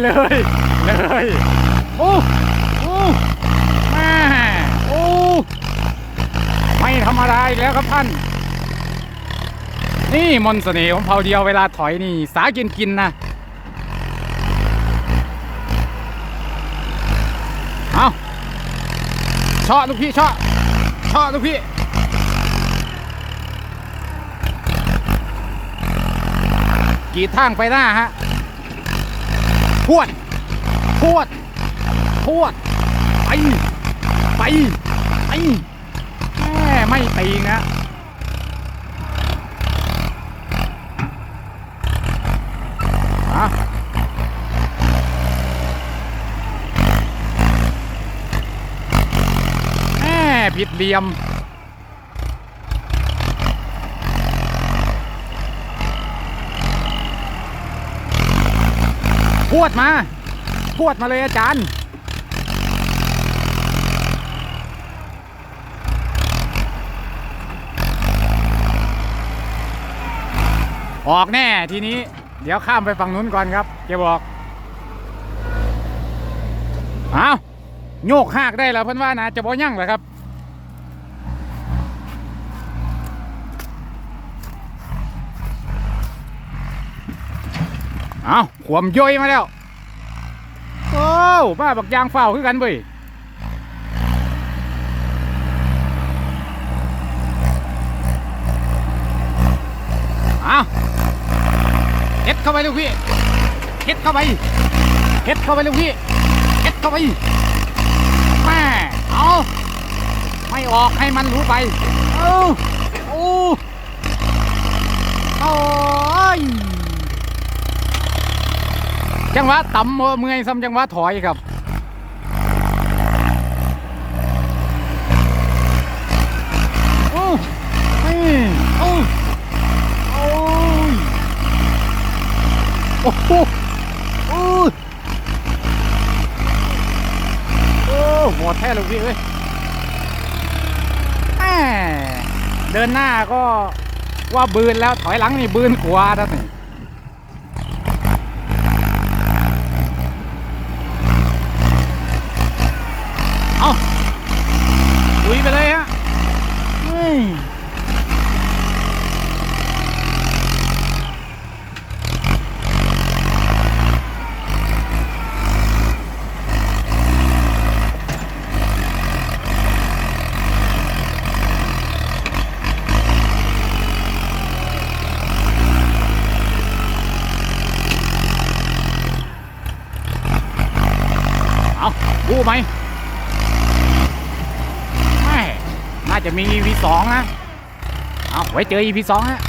เลยเลยเลยโอ้โอ้แม่โอ้ไม่ธรรมดาอีกแล้วครับท่าน นี่มนต์เสน่ห์ของเผาเดียวเวลาถอยนี่สากินกินนะเอาชาะลูกพี่ชาะชาะลูกพี่กีดทางไปหน้าฮะ พวด พวด พวด ไป ไปไปแม่ไม่ตีนะอะแม่ผิดเหลี่ยม พวดมา พวดมาเลยอาจารย์ออกแน่ทีนี้เดี๋ยวข้ามไปฝั่งนู้นก่อนครับแกบอกเอาโยกหากได้แล้วเพิ่นว่านะจะบ่ยั่งเหรอครับ เอาขวมย่อยมาแล้ว โอ้มาบักยางเฝ้าคือกันเว้ยเอาเฮ็ดเข้าไปลูกพี่เฮ็ดเข้าไปเฮ็ดเข้าไปลูกพี่เฮ็ดเข้าไปแม่เอาไม่ออกให้มันรู้ไป เอาโอ้โอ้ย จังหวะต่ำเมื่อยซ้ำจังหวะถอยครับโอ้นี่โอ้โอ้ยโอ้โหโอ้ยโอ้หแท้ลูกพี่เอ้ยแม่เดินหน้าก็ว่าบืนแล้วถอยหลังนี่บืนกว่าแล้วนี่ เอาลุยไปเลยฮะเฮ้ย รู้ไหมไม่น่าจะมี EP สองนะ เอาไว้เจอ EP สองฮะ